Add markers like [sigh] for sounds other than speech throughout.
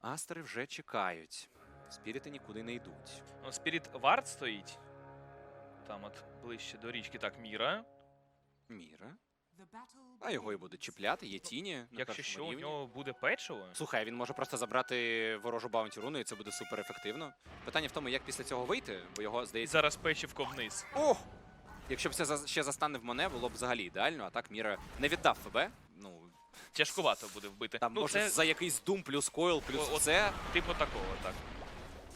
Астери вже чекають. Спіріти нікуди не йдуть. Ну, Спіріт Вард стоїть. Там от ближче до річки, так, Міра. Міра. А його і будуть чіпляти, є тіні. на Якщо першому що, у рівні. нього буде печиво. Слухай, він може просто забрати ворожу баунті руну, і це буде супер ефективно. Питання в тому, як після цього вийти, бо його І здається. зараз печивко вниз. Ох! Якщо б це за- ще застане в мене, було б взагалі ідеально, а так Міра не віддав ФБ. Тяжкувато буде вбити. там ну, може це за якийсь дум плюс койл, плюс О, це. типу такого, так.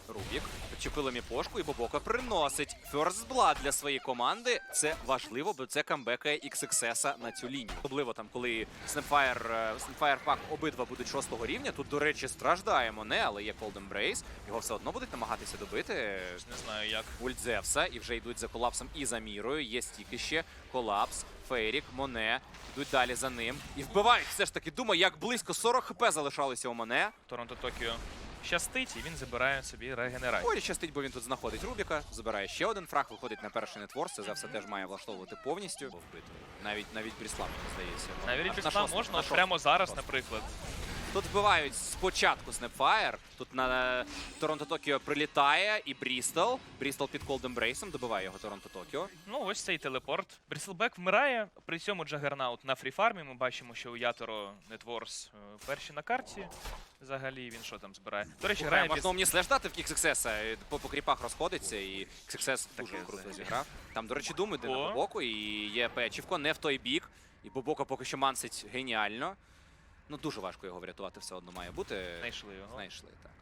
Рубік підчепили міпошку, і Бобока приносить First Blood для своєї команди. Це важливо, бо це камбекає XXS на цю лінію. Особливо там, коли Snapfire, е, Snapfire Pack обидва будуть шостого рівня. Тут, до речі, страждає Моне, але є Cold Embrace. Його все одно будуть намагатися добити. Не знаю як. Ульт Зевса, і вже йдуть за колапсом і за мірою. Є стільки ще колапс, Фейрік, Моне. Йдуть далі за ним. І вбивають все ж таки. Думаю, як близько 40 хп залишалося у Моне. Торонто Токіо щастить, і він забирає собі регенерацію. Орі щастить, бо він тут знаходить Рубіка, забирає ще один фраг, виходить на перший нетвор. Це все теж має влаштовувати повністю. Навіть навіть Бріслав, мені здається. Навіть шостому, можна, на прямо зараз, наприклад. Тут вбивають спочатку Snapfire, Тут на Торонто Токіо прилітає і Брістол. Брістол під Cold Embrace добиває його Торонто Токіо. Ну, ось цей телепорт. Бріселбек вмирає. При цьому Джагернаут на фріфармі. Ми бачимо, що у Яторо Нетворс е, перші на карті. Взагалі він що там збирає. До речі, Грає, можна мені слеш дати в XXS, по, по кріпах розходиться, і XXS дуже круто зіграв. Там, до речі, Дум іде на О. Бобоку, і є печівко, не в той бік. І Бобока поки що мансить геніально. Ну, дуже важко його врятувати, все одно має бути. Знайшли його. Знайшли, так.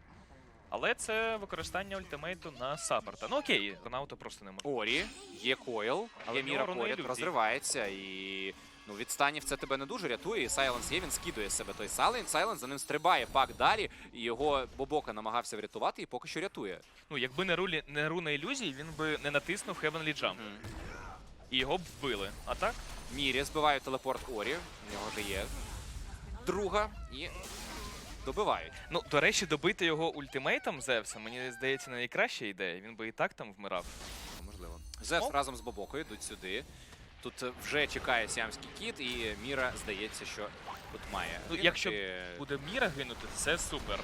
Але це використання ультимейту на саппорта. Ну окей, Ронауто просто не може. Орі, є Койл, Але є Міра поряд, розривається і. Ну, від станів це тебе не дуже рятує. І Сайленс є, він скидує з себе той Сайленс. Сайленс за ним стрибає пак далі, і його Бобока намагався врятувати і поки що рятує. Ну, якби не рулі не руна ілюзій, він би не натиснув Heavenly Jump. І його б вбили. А так? Мірі збиває телепорт Орі. У нього вже є друга і добивають. Ну, до речі, добити його ультимейтом Зевса, мені здається, найкраща ідея. Він би і так там вмирав. Можливо. Зевс О. разом з Бобокою йдуть сюди. Тут вже чекає сіамський кіт, і Міра здається, що тут має. Ну, гинути. якщо Буде Міра гинути, це супер.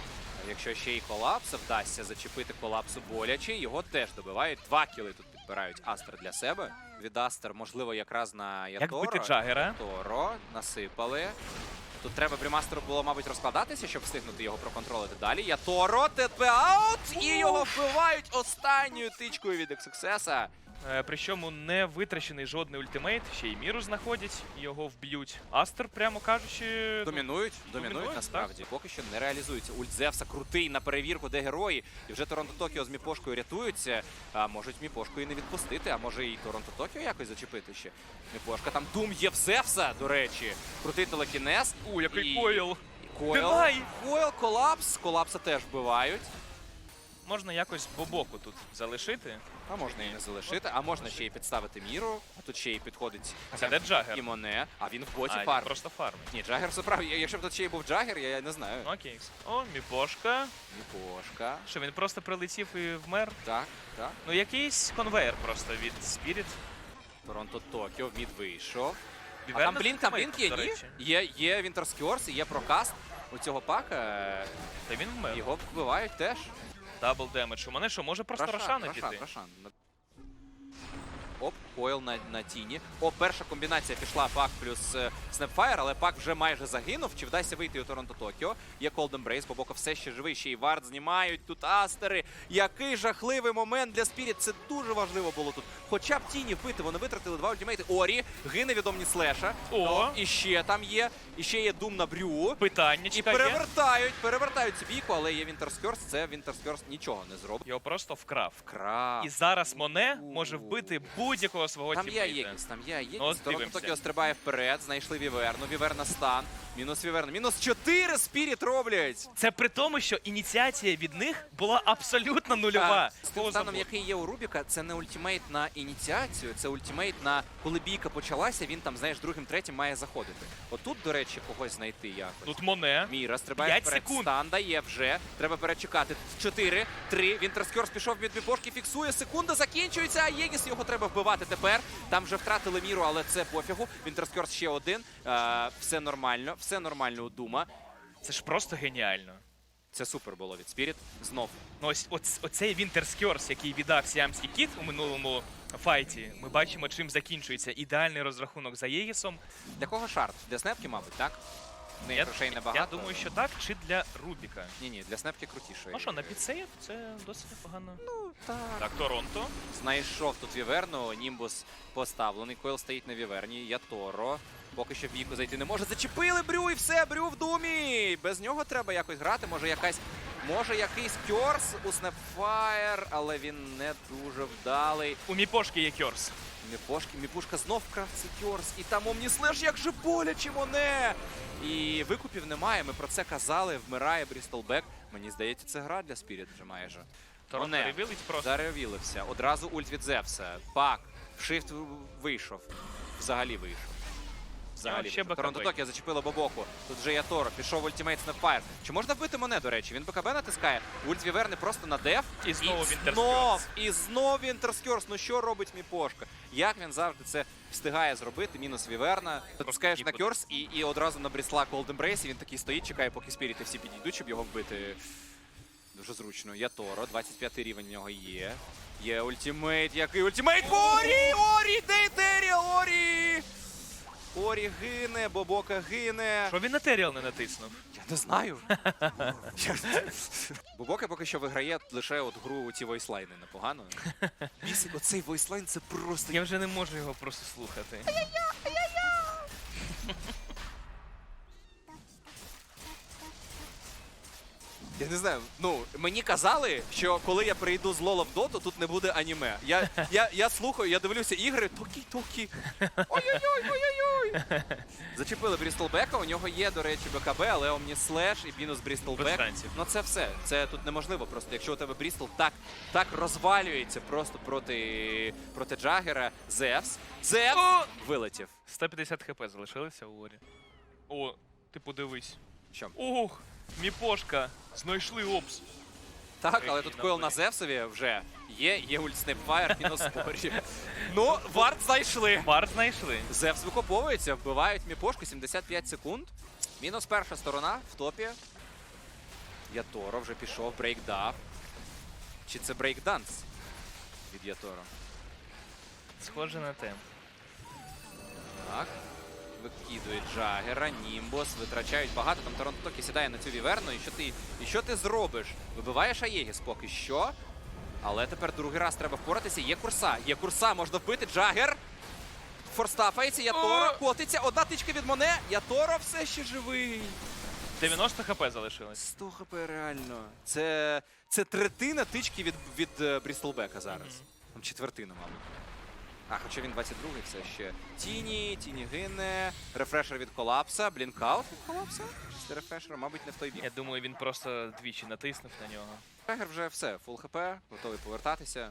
Якщо ще й колапс вдасться зачепити колапсу боляче, його теж добивають. Два кіли тут підбирають Астер для себе. Від Астер, можливо, якраз на Як Яторо. бити Джагера? Торо насипали. Тут треба Брімастеру було, мабуть, розкладатися, щоб встигнути його проконтролити далі. Я Торо, ТП аут! І його вбивають останньою тичкою від XXS. Е, Причому не витрачений жодний ультимейт, ще й міру знаходять, його вб'ють. Астер, прямо кажучи, ну, Домінують, домінують домінують, насправді. Поки що не реалізується. Ульт Зевса крутий на перевірку, де герої. І вже Торонто Токіо з Міпошкою рятуються. А можуть Міпошку і не відпустити, а може і Торонто Токіо якось зачепити ще. Міпошка там Дум є в Зевса, до речі. Крутий телекінез. У, який І- койл! і Койл. Койл, колапс. Колапса теж вбивають. Можна якось бобоку тут залишити. А можна і не залишити, а можна ще й підставити міру. А тут ще й підходить Це де Джагер? і Моне, а він в боті А, він фарм. просто фармить. Ні, Джагер все. Якщо б тут ще й був Джагер, я не знаю. Окей. О, міпошка. Міпошка. Що він просто прилетів і вмер? Так, так. Ну, якийсь конвейер просто від Spirit. Торонто Токіо, мід вийшов. А Віверна там блінк, там блінк є, до ні? речі. Є, є Вінтерскьорс, є прокаст у цього пака. Та він вмер. Його вбивають теж. Дабл демедж. У мене що, може просто Рошана Рошан, піти? Рошан. Оп, Койл на, на тіні. О, перша комбінація пішла пак плюс е, Snapfire, але пак вже майже загинув. Чи вдасться вийти у Торонто Токіо? Є Cold Embrace, Бобоко все ще живий, ще й вард знімають. Тут Астери. Який жахливий момент для Спіріт. Це дуже важливо було тут. Хоча б тіні вбити, вони витратили два ультимейти. Орі, гине відомні слеша. О! І ще там є. І ще є Дум на брю. Питання І перевертають, перевертають цю бійку, але є Вінтерскьорс. Це Вінтерскьорс нічого не зробить. Його просто вкрав. Крав. І зараз Моне може вбити будь-якого свого Там є тіммейта. Єгіс, там є Єгіс. Ну, от Торонто дивимося. Токіо стрибає вперед, знайшли Віверну. Віверна стан. Мінус Віверна. Мінус 4 спіріт роблять. Це при тому, що ініціація від них була абсолютно нульова. З тим станом, який є у Рубіка, це не ультимейт на ініціацію, це ультимейт на коли бійка почалася, він там, знаєш, другим, третім має заходити. Отут, до речі, когось знайти якось. Тут Моне. Міра стрибає вперед. секунд. Стан дає вже. Треба перечекати. 4, 3. Вінтерскьорс пішов від Міпошки, фіксує. Секунда закінчується. А Єгіс його треба вбивати тепер. Там вже втратили міру, але це пофігу. Вінтерскьорс ще один. Е, все нормально, все нормально у Дума. Це ж просто геніально. Це супер було від Spirit. Знов. Ну, ось оц- оцей Вінтерскьорс, який віддав сіамський кіт у минулому файті, ми бачимо, чим закінчується ідеальний розрахунок за Єгісом. Для кого шарт? Для снепки, мабуть, так? В неї Я, грошей небагато. я думаю, що так, чи для Рубіка. Ні, ні, для снепки крутіше. Ну що, на підсейв це досить непогано. Ну, так. Так, Торонто. Знайшов тут Віверну, Німбус поставлений, Койл стоїть на Віверні, я Торо. Поки що в віку зайти не може. Зачепили Брю і все, Брю в думі. Без нього треба якось грати. Може якась. Може якийсь кьорс у Снепфаєр, але він не дуже вдалий. У Міпошки є Кьорс. Міпошки, Міпушка знов вкрав цей кьорс. І там Омніслеш, як же боляче моне! І викупів немає. Ми про це казали. Вмирає Брістолбек. Мені здається, це гра для Спіріт вже майже. Просто. Заревілився. Одразу ульт від Зевса. Пак. Шифт вийшов. Взагалі вийшов. Взагалі. ще вийшов. Торонто Токіо зачепило Бобоку. Тут вже є Торо. Пішов ультимейт Снапфайр. Чи можна вбити мене, до речі? Він БКБ натискає. Ульт Віверни просто на деф. І знову знов, і знов Вінтерскьорс. Ну що робить Міпошка? Як він завжди це встигає зробити? Мінус Віверна. Натискаєш на. Кьорс і, і одразу на Брісла Embrace. і Він такий стоїть, чекає, поки спіріти всі підійдуть, щоб його вбити. Дуже зручно. Я Торо, 25 рівень в нього є. Є ультимейт. Який ультимейт? Орі! Орі! Де Етеріал? Орі! Орі гине, Бобока гине. Що він на Теріал не натиснув? Я не знаю. [laughs] Бобока поки що виграє лише от гру ці войслайни непогано. [laughs] Бісик, оцей войслайн це просто. Я вже не можу його просто слухати. Я не знаю. Ну мені казали, що коли я прийду з Лола в доту, тут не буде аніме. Я, я, я слухаю, я дивлюся ігри, токі-токі. Ой-ой-ой, ой-ой-ой. Зачепили Брістолбека, у нього є, до речі, БКБ, але Омніслеш і мінус Без Брістолбек. Ну це все. Це тут неможливо. Просто якщо у тебе Брістол так, так розвалюється просто проти, проти Джагера. Зевс. Зевс вилетів. 150 хп залишилося у Орі. О, ти подивись. Що? Ух, Міпошка, знайшли опс. Так, але тут койл на. Зевсові вже є, є ульт Снепфайр, мінус Порі. [laughs] Ну, варт знайшли. Бар знайшли. Зевс викоповується, вбивають міпошку 75 секунд. Мінус перша сторона в топі. Яторо вже пішов, брейкдав. Чи це брейкданс від Яторо? Схоже на те. Так. Викидують Джагера, Німбос, витрачають багато. Там Торонто Токі сідає на цю віверну. І що ти, і що ти зробиш? Вибиваєш Аєгіс поки що. Але тепер другий раз треба впоратися. Є курса. Є курса, можна вбити. Джагер. Форстафається, Яторо котиться. Одна тичка від Моне. Яторо все ще живий. 90 хп залишилось. 100 хп реально. Це, це третина тички від, від е, Брістолбека зараз. Там четвертина, мабуть. А, хоча він 22-й все ще. Тіні, тіні гине. Рефрешер від колапса. Блінкаут від колапса. Після рефрешера, мабуть, не в той бік. Я думаю, він просто двічі натиснув на нього. Трегер вже все, фул хп, готовий повертатися.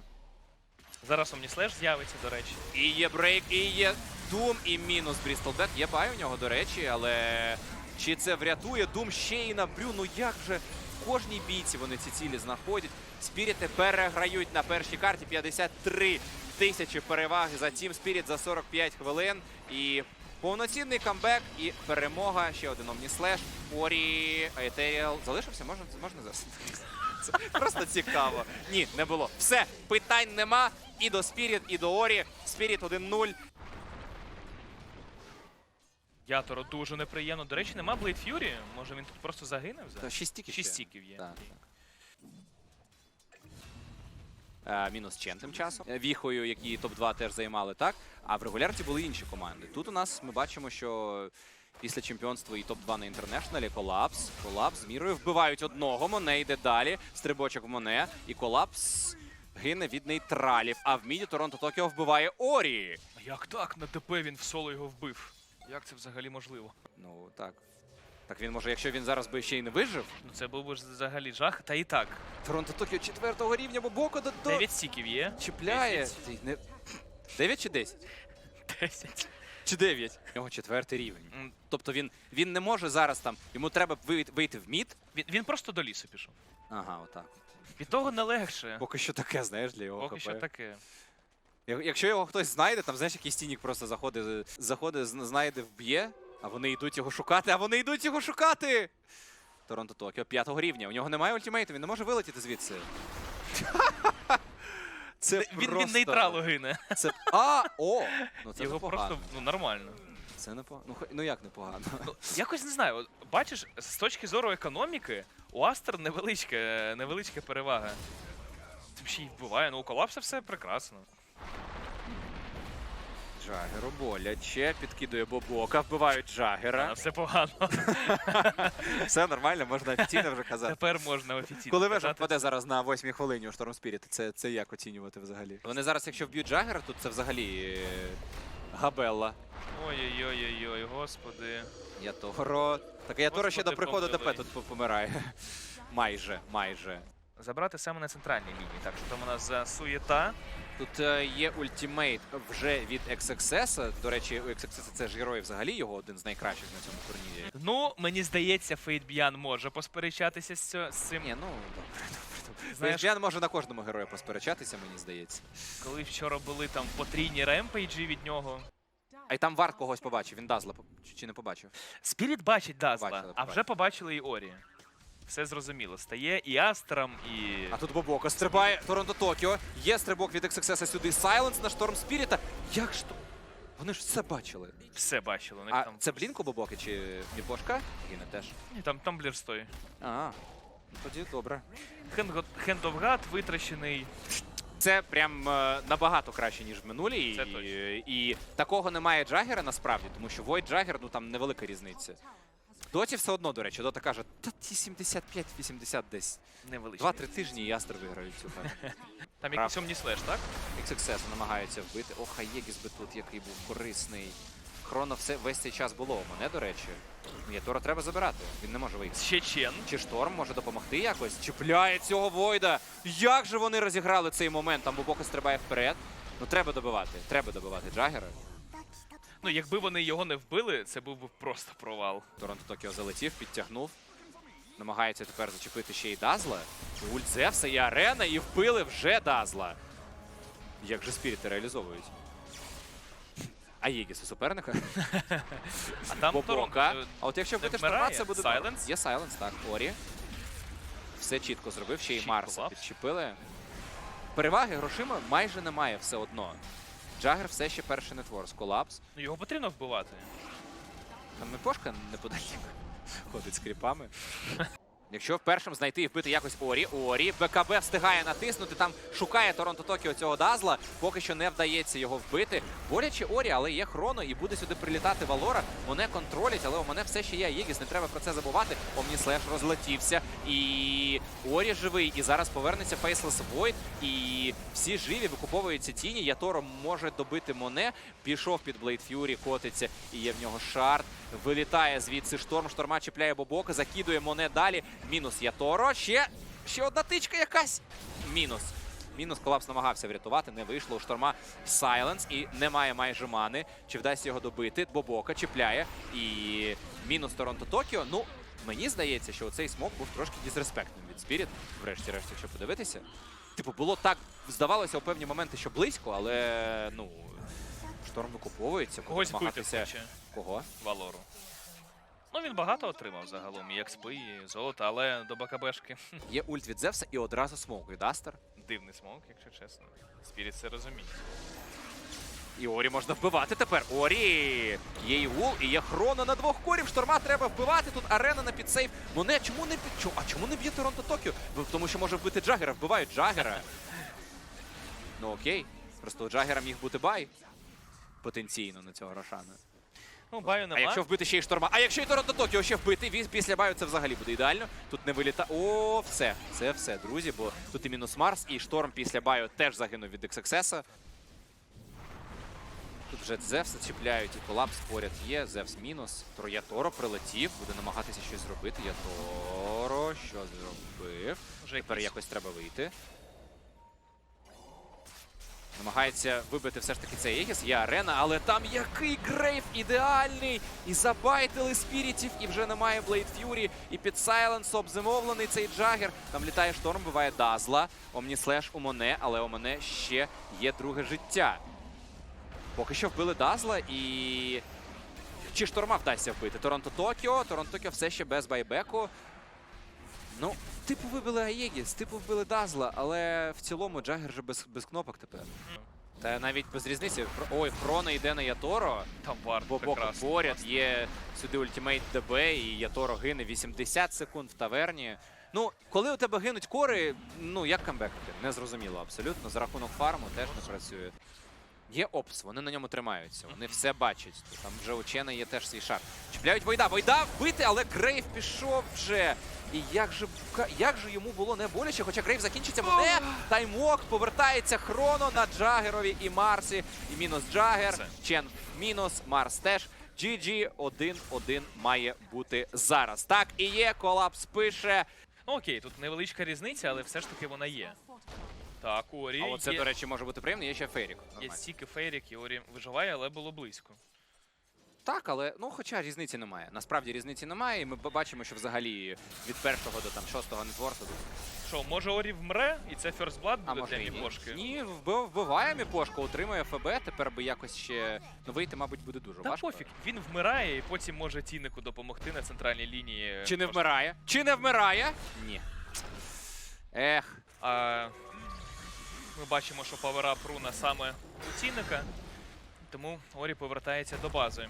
Зараз Омніслеш з'явиться, до речі. І є брейк, і є Дум, і мінус Брістолбек. Є бай у нього, до речі, але чи це врятує Дум ще й на брю? Ну як же в кожній бійці вони ці цілі знаходять? Спіріти переграють на першій карті 53 тисячі переваги за Тім Спіріт за 45 хвилин. І повноцінний камбек і перемога. Ще один Омніслеш. Орі, Етеріал. Залишився? Можна, можна зараз? Це просто цікаво. Ні, не було. Все, питань нема. І до Спіріт, і до Орі. Спіріт 1-0. Яторо дуже неприємно. До речі, нема Блейд Ф'юрі. Може він тут просто загинув? Шість стіків. Шість стіків є. Так, так. Мінус Чен тим часом. Е, Віхою, які топ-2 теж займали, так? А в регулярці були інші команди. Тут у нас ми бачимо, що після чемпіонства і топ-2 на інтернешналі колапс. Колапс з мірою вбивають одного. Моне йде далі. Стрибочок Моне. І колапс гине від нейтралів. А в міді Торонто Токіо вбиває Орі. А Як так? На ДП він в соло його вбив. Як це взагалі можливо? Ну так. Так він може, якщо він зараз би ще й не вижив. Ну це був би взагалі жах. Та і так. Торонто Токіо четвертого рівня, бо Боко до, до... 9 стіків є. чіпляє. Десять. Не... 9 чи 10? 10. Чи 9? У нього четвертий рівень. М, Тобто він, він не може зараз там. Йому треба вийти, вийти в мід. Він, він просто до лісу пішов. Ага, отак. Від того не легше. Поки що таке, знаєш, для його Поки ХП. що таке. Я- Якщо його хтось знайде, там знаєш, якийсь стінік просто заходить, заходить, зн- знайде, вб'є, а вони йдуть його шукати, а вони йдуть його шукати. Торонто Токіо п'ятого рівня. У нього немає ультимейту, він не може вилетіти звідси. [laughs] Це Він просто... він нейтралу гине. Це... А, о! Ну це Його непогано. просто ну, нормально. Це непогано. Ну, хо- ну як непогано? Ну, якось не знаю. от Бачиш, з точки зору економіки, у Астер невеличка, невеличка перевага. Тим ще й вбиває, ну у колапса все прекрасно. Джагеру боляче, підкидує Бобока, вбивають А, Джагера. все погано. [laughs] Все нормально, можна офіційно вже казати. Тепер можна офіційно. Коли вежа впаде зараз на восьмій хвилині у Шторм Спіріт, це, це як оцінювати взагалі? Вони зараз, якщо вб'ють Джагера, тут це взагалі е, габелла. Ой-ой-ой-ой, господи. Яторо. Так Яторо ще до приходу ДП тут помирає. майже, майже. Забрати саме на центральній лінії. Так, що там у нас за суєта. Тут е, є ультимейт вже від XXS. До речі, у XXS це ж герой взагалі його один з найкращих на цьому турнірі. Ну, мені здається, Фейтб'ян може посперечатися з, цьо- з цим. Ні, ну добре. Знаєш- Знаєш, може на кожному герою посперечатися, мені здається. Коли вчора були там потрійні ремпейджі від нього. А й там варт когось побачив, він Дазла чи- не побачив. Спіріт бачить Дазла, Побачили, а вже побачили і Орі. Все зрозуміло. Стає і Астром, і. А тут Бобока стрибає Торонто Токіо. Є стрибок від XXS сюди. Сайленс на шторм Спіріта. Як ж то? Вони ж все бачили. Все бачили. У них А там... це блінк у Бобоки чи Міпошка? Гине теж. Ні, там, там блірстой. А, ну тоді добре. Хендовгад витрачений. Це прям е, набагато краще, ніж в минулій. Це і, точно. і такого немає Джагера насправді, тому що Void Джагер, ну там невелика різниця. Доті все одно, до речі, Дота каже, та ті 75-80 десь. Невеличкий. 2-3 тижні і Астер виграють цю гру. [laughs] Там якийсь Омніслеш, так? XXS намагається вбити. Ох, а Єгіс би тут, який був корисний. Хроно все весь цей час було у мене, до речі. Ятора треба забирати. Він не може вийти. Ще Чен. Чи шторм може допомогти якось? Чіпляє цього Войда. Як же вони розіграли цей момент? Там Бобока стрибає вперед. Ну треба добивати. Треба добивати Джагера. Ну, якби вони його не вбили, це був би просто провал. Торонто Токіо залетів, підтягнув. Намагається тепер зачепити ще й Дазла. Ульт Зевса і Арена, і вбили вже Дазла. Як же спіріти реалізовують? А Єгіс у суперника? [laughs] А там. Торонто. А от якщо вбити вмирає? шторма, це буде... Сайленс? Є Сайленс, так. Орі. Все чітко зробив, ще й Чітко, Марса підчепили. Переваги грошима майже немає все одно. Джагер все ще перший нетворс. Колапс. Ну, його потрібно вбивати. Там Мипошка неподалік ходить з кріпами. [laughs] Якщо першим знайти і вбити якось Орі, Орі, БКБ встигає натиснути, там шукає Торонто Токіо цього Дазла, поки що не вдається його вбити. Боляче Орі, але є хроно і буде сюди прилітати Валора. Мене контролять, але у мене все ще є Єгіс, не треба про це забувати. Омніслеш розлетівся. І Орі живий, і зараз повернеться Faceless Void. І всі живі, викуповуються тіні. Яторо може добити Моне. Пішов під Блейд Ф'юрі, котиться, і є в нього шарт. Вилітає звідси шторм. Шторма чіпляє Бобока, закидує Моне далі. Мінус Яторо. Ще, ще одна тичка якась. Мінус. Мінус колапс намагався врятувати, не вийшло у шторма Сайленс і немає майже мани. Чи вдасться його добити? Бобока чіпляє. І мінус Торонто Токіо. Ну, мені здається, що цей смок був трошки дізреспектним від Спіріт, врешті-решт, якщо подивитися. Типу, було так, здавалося у певні моменти, що близько, але ну. Шторм викуповується, Когось намагатися. Кого? Валору. Ну, він багато отримав загалом, і експи, і золото, але до БКБшки [laughs] Є ульт від Зевса і одразу смок від Астер. дивний смок, якщо чесно. Спіріт це розуміє. І Орі можна вбивати тепер. Орі! Є і Вул, і є хрона на двох корів. Шторма треба вбивати. Тут арена на підсейв. Моне, чому не під... А чому не б'є Торонто Токіо? Ну, Тому що може вбити Джагера. Вбивають Джагера. [laughs] Ну окей. Просто у Джагера міг бути бай. Потенційно на цього Рошана. Ну, баю А якщо вбити ще й шторма. А якщо і Торонто Токіо ще вбити, він після баю це взагалі буде ідеально. Тут не виліта. О, все. Це все, друзі, бо тут і мінус Марс, і шторм після баю теж загинув від XXS. Тут вже Зевса чіпляють і колапс поряд є. Зевс мінус. Тро Яторо прилетів, буде намагатися щось зробити. Яторо, що зробив? Вже Тепер якось треба вийти. Намагається вибити все ж таки цей Егіс. Є арена, але там який грейв ідеальний! І забайтили спірітів, і вже немає Блейд Ф'юрі. І під Сайленс обзимовлений цей Джагер. Там літає шторм, буває Дазла. Омніслеш у Моне, але у Моне ще є друге життя. Поки що вбили Дазла і. Чи шторма вдасться вбити? Торонто Токіо. Торонто Токіо все ще без байбеку. Ну, типу вибили Аєгіс, типу вбили Дазла, але в цілому Джагер же без, без кнопок тепер. Та навіть без різниці. Ой, Фрона йде на Яторо. Там варт Бобока прекрасно. поряд, є сюди ультимейт ДБ, і Яторо гине 80 секунд в таверні. Ну, коли у тебе гинуть кори, ну як камбекати? Незрозуміло абсолютно. За рахунок фарму теж не працює. Є опс, вони на ньому тримаються, вони все бачать. Там вже у Чена є теж свій шар. Чіпляють Войда, Войда вбити, але Крейв пішов вже. І як же, як же йому було не боляче, хоча Крейв закінчиться буде. Таймок повертається хроно на Джагерові і Марсі. І мінус Джагер. Чен мінус, Марс теж. GG 1-1 має бути зараз. Так і є. Колапс пише. Ну окей, тут невеличка різниця, але все ж таки вона є. Так, Орі. А оце, є, до речі, може бути приємно. Є ще Ферік. є стільки фейрік, і Орі виживає, але було близько. Так, але ну хоча різниці немає. Насправді різниці немає, і ми бачимо, що взагалі від першого до там шостого нетворку. Що, може Орі вмре, і це First Blood А буде може для. Міпошки? Ні, вбиває Міпошку, отримує ФБ. Тепер би якось ще ну, вийти, мабуть, буде дуже Та важко. пофіг, він вмирає і потім може Тінику допомогти на центральній лінії. Чи не Просто- вмирає? Чи не вмирає? Ні. Ех, А, ми бачимо, що паверап руна саме у Тіника, тому Орі повертається до бази.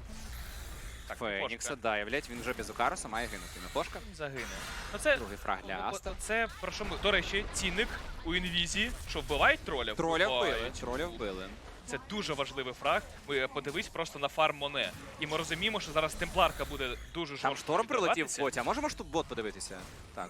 Так, Фенікса, да, являть, він вже без Укаруса, має гинути. Міпошка. загине. Ну це, Другий фраг для Аста. це про що ми. До речі, Тіник у інвізі, що вбивають троля? Троля вбили. Троля вбили. Це дуже важливий фраг. Ви подивись просто на фарм Моне. І ми розуміємо, що зараз темпларка буде дуже жорстко. Там шторм прилетів в боті. А можемо ж тут бот подивитися? Так.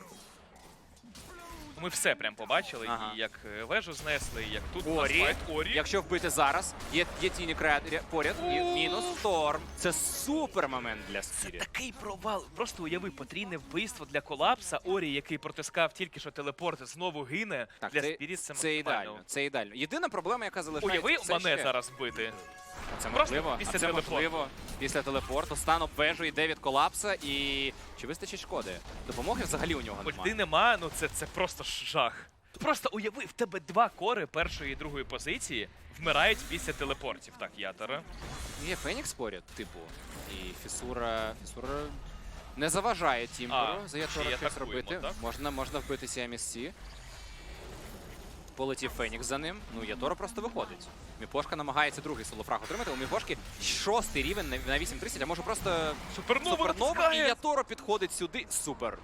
Ми все прям побачили, Ага. і як е, вежу знесли, і як тут у нас Орі. файт Орі. Якщо вбити зараз, є, є тіні кря- поряд, і мінус шторм. Це супер момент для Спіріт. Такий провал. Просто уяви потрійне вбивство для колапса. Орі, який протискав тільки що телепорт, знову гине. Так, для це, Спіріт це, це максимально. ідеально. Це ідеально. Єдина проблема, яка залишається. Уяви це мене ще- зараз вбити. Це Просто можливо. після а це телепорту. можливо. Після телепорту стан обвежу йде від колапса і. Чи вистачить шкоди? Допомоги взагалі у нього немає. Ульти немає. нема, ну це, це просто жах. Просто уяви, в тебе два кори першої і другої позиції вмирають після телепортів. Так, Ятора. Є Фенікс поряд, типу. І Фісура. Фісура не заважає Тімберу А, за ще й щось атакуємо, робити. так? Можна, можна вбити CMSC. Полетів Фенікс за ним. Ну, Ятора просто виходить. Міпошка намагається другий солофраг отримати. У Міпошки шостий рівень на- на 8.30, а може просто Супернова Супернова і! Яторо підходить сюди. Супер.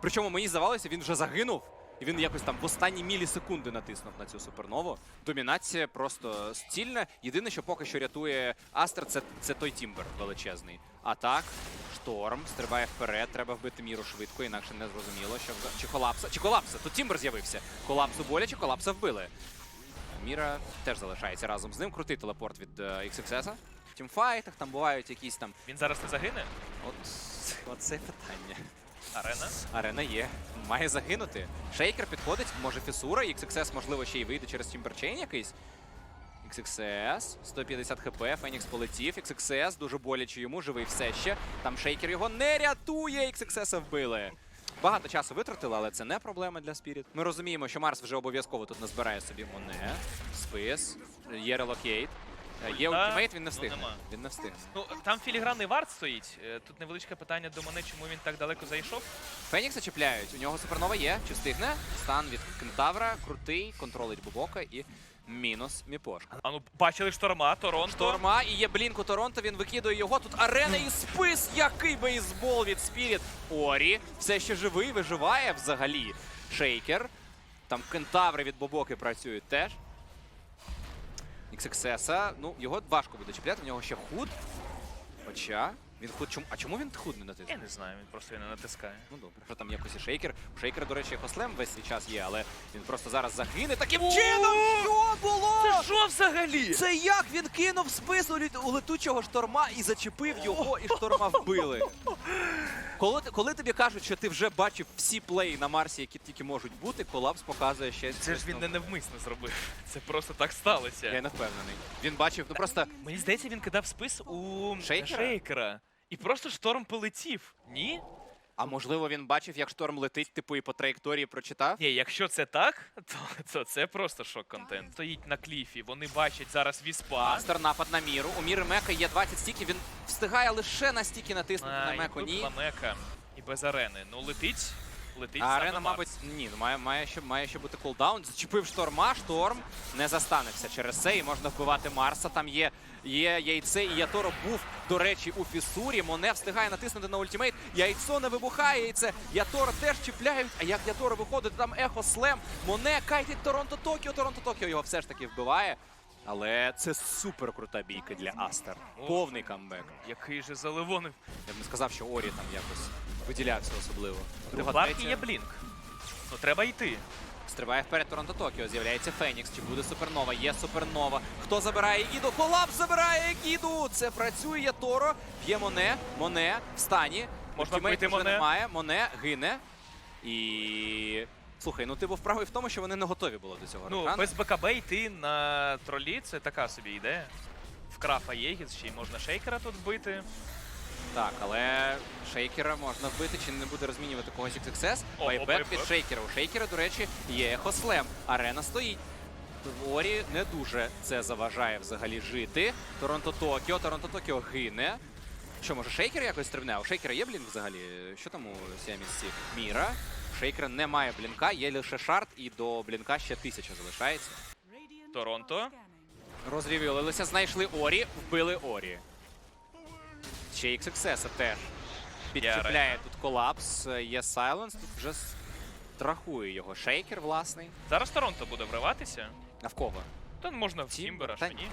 Причому мені здавалося, він вже загинув. І він якось там в останні мілісекунди натиснув на цю супернову. Домінація просто стільна. Єдине, що поки що рятує Астер, це, це той Тімбер величезний. А так, шторм стрибає вперед. Треба вбити міру швидко, інакше не зрозуміло, що чи колапса. Чи колапса? Тут Тімбер з'явився. Колапсу боляче, колапса вбили. Міра теж залишається разом з ним. Крутий телепорт від е, XXS. В тімфайтах там бувають якісь там Він зараз не загине? От [laughs] оце питання. Арена? Арена є. Має загинути. Шейкер підходить, може фісура, XXS, можливо, ще й вийде через Тімберчейн якийсь. XXS, 150 хп, Фенікс полетів. XXS, дуже боляче йому, живий все ще. Там шейкер його не рятує, XXS вбили. Багато часу витратили, але це не проблема для Спіріт. Ми розуміємо, що Марс вже обов'язково тут назбирає собі моне, спис, є релокейт. Е, Є ультимейт, він не ну, встигне. нема. Він не встигне. Ну, там філігранний варт стоїть. Е, Тут невеличке питання до мене, чому він так далеко зайшов. Фенікса чіпляють. У нього супернова є. Чи встигне? Стан від Кентавра, крутий, контролить Бубока і мінус Міпошка. А ну, бачили шторма, Торонто. Шторма і є блінк у Торонто, він викидує його. Тут арена і спис. Який бейсбол від Спіріт. Орі все ще живий, виживає взагалі. Шейкер. Там кентаври від Бобоки працюють теж. XXS, ну його важко буде чіпляти, в нього ще худ. Хоча він худ. Чому? А чому він худ не натиснув? Я не знаю, він просто його не натискає. Ну добре, що там якось і шейкер. У шейкера, до речі, хослем весь цей час є, але він просто зараз загине. Таким чином, що було? Це що взагалі? Це як він кинув спис у летучого шторма і зачепив його, і шторма вбили. Коли, коли тобі кажуть, що ти вже бачив всі плеї на Марсі, які тільки можуть бути, колапс показує ще. Це ж він не навмисно зробив. Це просто так сталося. Я не впевнений. Він бачив, ну просто Мені здається, він кидав спис у Шейкера? шейкера. І просто шторм полетів. Ні? А можливо, він бачив, як шторм летить, типу, і по траєкторії прочитав. Ні, якщо це так, [laughs] то, то це просто шок-контент. Стоїть на кліфі, вони бачать зараз віспа. Астер напад на міру. У міри Мека є 20 стіків, він встигає лише на стіки натиснути А, на Меку. Ні. Ламека і без арени. Ну летить. летить А арена, Марс. мабуть, ні, ну має, має, ще, має ще бути кулдаун. Зачепив шторма, шторм не застанеться через це, і можна вбивати Марса. Там є, є яйце, і Яторо був, до речі, у фісурі. Моне встигає натиснути на ультимейт. Яйцо не вибухає, яйце. Яторо теж чіпляють. А як Яторо виходить, там ехо слем. Моне кайтить Торонто Токіо. Торонто Токіо його все ж таки вбиває. Але це супер крута бійка для Астер. Повний камбек. Який же заливоний. Я б не сказав, що Орі там якось виділявся особливо. У Друга, є блінк. Ну треба йти. Стриває вперед Торонто Токіо. З'являється Фенікс. Чи буде супернова? Є супернова. Хто забирає Егіду? Колапс забирає Егіду! Це працює Яторо. Б'є Моне. Моне в стані. Можна вбити вже Моне. немає. Моне гине. І. Слухай, ну ти був правий в тому, що вони не готові були до цього. Ну, без БКБ йти на тролі це така собі ідея. В крафа Єгіс, ще й можна шейкера тут вбити. Так, але шейкера можна вбити, чи не буде розмінювати когось XXS. Байбек від шейкера. У шейкера, до речі, є ехослем. Арена стоїть. Орі не дуже це заважає взагалі жити. Торонто Токіо, Торонто Токіо гине. Що, може, шейкер якось стрибне? У шейкера є блінк взагалі? Що там у сіамісці? Міра. У шейкера немає блінка, є лише шарт, і до блінка ще тисяча залишається. Торонто. Розрівілилися, знайшли Орі, вбили Орі. Ще XXS теж. Підчіпляє тут колапс, є Сайленс, тут вже страхує його. Шейкер, власний. Зараз Торонто буде вриватися. А в кого? То можна в Тімбер, Тімбера, та ні.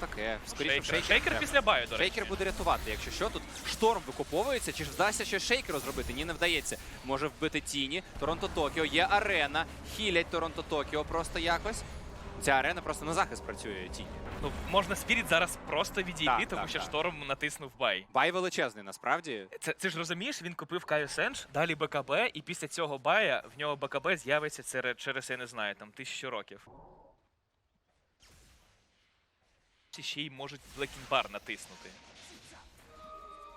Таке. Скоріше, Шейкер, шейкер. шейкер після баю, до речі. Шейкер буде рятувати, якщо що. Тут шторм викуповується, чи ж вдасться щось шейкеру зробити? Ні, не вдається. Може вбити Тіні. Торонто Токіо, є арена. Хілять Торонто Токіо просто якось. Ця арена просто на захист працює Тіні. Ну, можна Спіріт зараз просто відійти, Так, тому так, що так. шторм натиснув бай. Бай величезний, насправді. Це, це ж розумієш, він купив Каю Сендж, далі БКБ, і після цього бая в нього БКБ з'явиться це через, я не знаю, там тисячу років. Ще й можуть Блекінбар натиснути.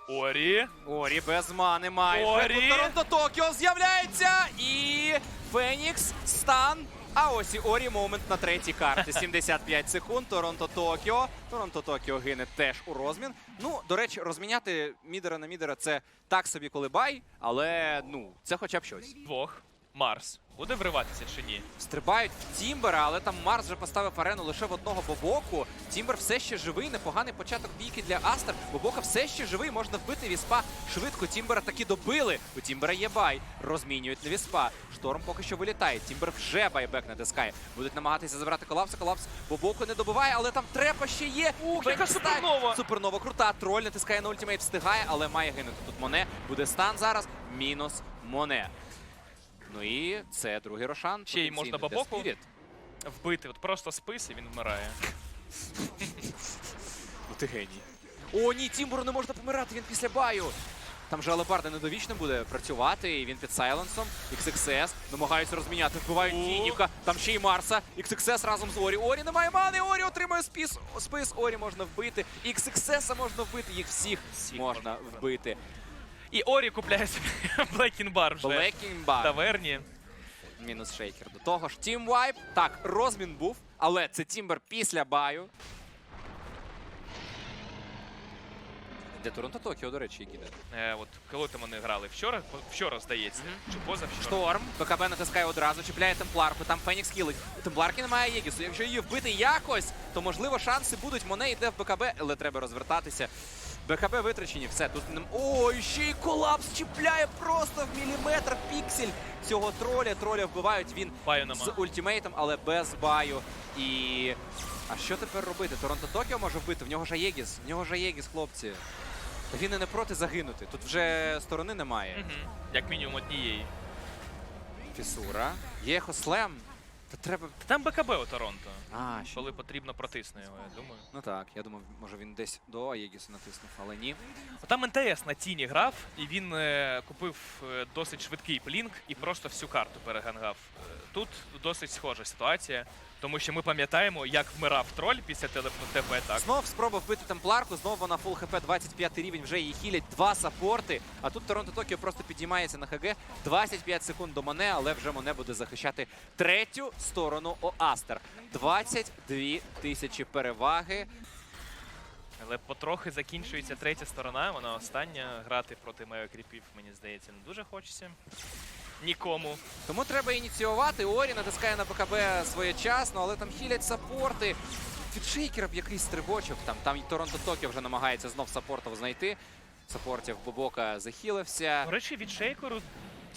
Орі. Орі без мани має. Орі! Торонто Токіо з'являється і Фенікс стан. А ось і Орі момент на третій карті. 75 секунд. Торонто Токіо. Торонто Токіо гине теж у розмін. Ну, до речі, розміняти мідера на мідера це так собі, коли бай, але ну, це хоча б щось. Двох. Марс. Буде вриватися чи ні? Стрибають в Тімбера, але там Марс вже поставив арену лише в одного Бобоку. Тімбер все ще живий, непоганий початок бійки для Астер. Бобока все ще живий, можна вбити Віспа швидко. Тімбера таки добили. У Тімбера є бай. Розмінюють на Віспа. Шторм поки що вилітає. Тімбер вже байбек натискає. Будуть намагатися забрати колапс. Колапс Бобоку не добиває, але там трепа ще є. Ух, яка супернова! Супернова крута. Троль натискає на ультимейт, встигає, але має гинути. Тут Моне буде стан зараз. Мінус Моне. Ну і це другий рошан. Ще й можна Бабоку? Вбити, от просто спис і він вмирає. Ну ти геній. О, ні, Тімбуру не можна помирати, він після баю. Там же Алебарда недовічно буде працювати, і він під сайленсом. XXS намагаються розміняти, вбивають О. Тінівка, там ще й Марса. XXS разом з Орі. Орі немає мани, Орі отримує спис. Спис Орі можна вбити. XXS можна вбити, їх всіх, Всіх можна вбити. І Орі купляє собі [laughs] Блекінбар вже Блекінг в Бар. таверні. Мінус шейкер. До того ж, Тім Вайп. Так, розмін був, але це Тімбер після баю. Де Торонто Токіо, до речі, які. Е, от коли там вони грали вчора, вчора здається, чи позавчора. Шторм, БКБ натискає одразу, чіпляє темпларку, там Фенікс хілить. Темпларки немає Єгісу. Якщо її вбити якось, то можливо шанси будуть. Моне йде в БКБ, але треба розвертатися. БКБ витрачені, все. Тут Ой, ще й колапс чіпляє просто в міліметр піксель цього троля. Троля вбивають він з ультимейтом, але без баю. І. А що тепер робити? Торонто Токіо може вбити, в нього ж Аєгіс. В нього ж Аєгіс, хлопці. Він і не проти загинути. Тут вже сторони немає. Мгм. Як мінімум однієї. Фісура. Є Хослем. Та треба. Та Там БКБ у Торонто. А, що? Коли потрібно протисне його, я думаю. Ну так, я думав, може він десь до Аєгіса натиснув, але ні. Там НТС на тіні грав, і він е, купив е, досить швидкий плінк і просто всю карту перегангав. Е, Тут досить схожа ситуація, тому що ми пам'ятаємо, як вмирав троль після ТП так. Знов спроба вбити темпларку, знов вона фул хп 25 рівень, вже її хілять два саппорти. А тут Торонто Токіо просто підіймається на ХГ. 25 секунд до Моне, але вже Моне буде захищати третю сторону Оастер. 22 тисячі переваги. Але потрохи закінчується третя сторона, вона остання. Грати проти мега кріпів, мені здається, не дуже хочеться. Нікому. Тому треба ініціювати. Орі натискає на БКБ своєчасно, але там хілять саппорти. Від Шейкера б якийсь стрибочок. Там, там і Торонто Токіо вже намагається знов саппортів знайти. Саппортів Бобока захилився. До речі, від Шейкеру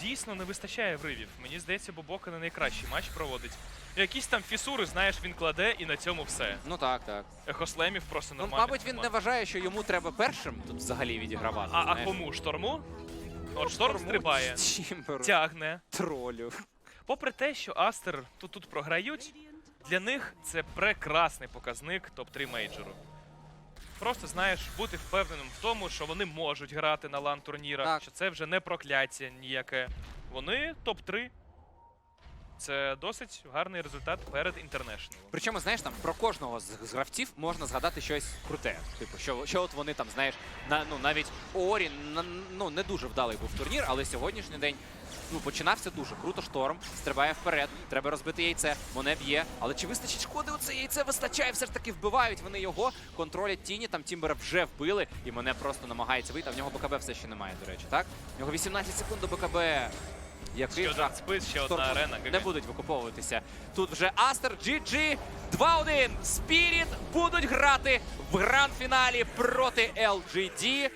дійсно не вистачає вривів. Мені здається, Бобока не найкращий матч проводить. Якісь там фісури, знаєш, він кладе і на цьому все. Ну так, так. Ехослемів просто Ну, мабуть, він не вважає, що йому треба першим тут взагалі відігравати. А, а кому? Шторму? От шторм стрибає, тягне. тролю. Попри те, що Астер тут тут програють, для них це прекрасний показник топ-3 мейджору. Просто знаєш, бути впевненим в тому, що вони можуть грати на лан турнірах, що це вже не прокляття ніяке. Вони топ-3. Це досить гарний результат перед інтернешнлом. Причому, знаєш, там про кожного з, з гравців можна згадати щось круте. Типу, що, що от вони там, знаєш, на, ну навіть Орі на, ну, не дуже вдалий був турнір, але сьогоднішній день ну, починався дуже круто. Шторм стрибає вперед. Треба розбити яйце. Моне б'є. Але чи вистачить шкоди? Оце яйце вистачає, все ж таки вбивають вони його, контролять тіні. Там Тімбера вже вбили, і мене просто намагається вийти. А в нього БКБ все ще немає, до речі, так? В нього 18 секунд до БКБ. Який Ще один спис, ще одна арена. не будуть викуповуватися. Тут вже Астер, GG, 2-1. Спіріт будуть грати в гранд-фіналі проти LGD.